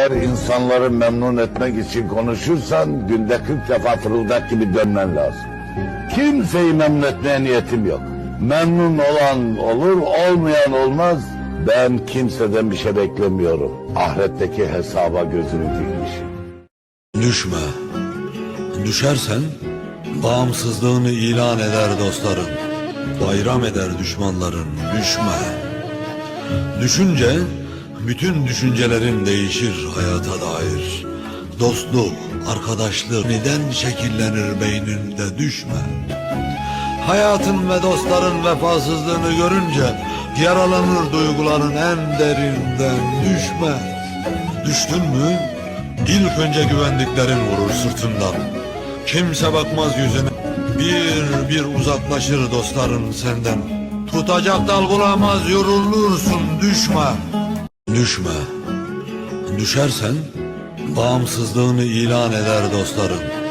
Eğer insanları memnun etmek için konuşursan günde 40 defa fırıldak gibi dönmen lazım. Kimseyi memnun etmeye niyetim yok. Memnun olan olur, olmayan olmaz. Ben kimseden bir şey beklemiyorum. Ahiretteki hesaba gözünü dikmişim. Düşme. Düşersen bağımsızlığını ilan eder dostların. Bayram eder düşmanların. Düşme. Düşünce bütün düşüncelerin değişir hayata dair. Dostluk, arkadaşlık neden şekillenir beyninde düşme. Hayatın ve dostların vefasızlığını görünce yaralanır duyguların en derinden düşme. Düştün mü ilk önce güvendiklerin vurur sırtından. Kimse bakmaz yüzüne. Bir bir uzaklaşır dostların senden. Tutacak dal bulamaz yorulursun düşme. Düşme. Düşersen bağımsızlığını ilan eder dostların.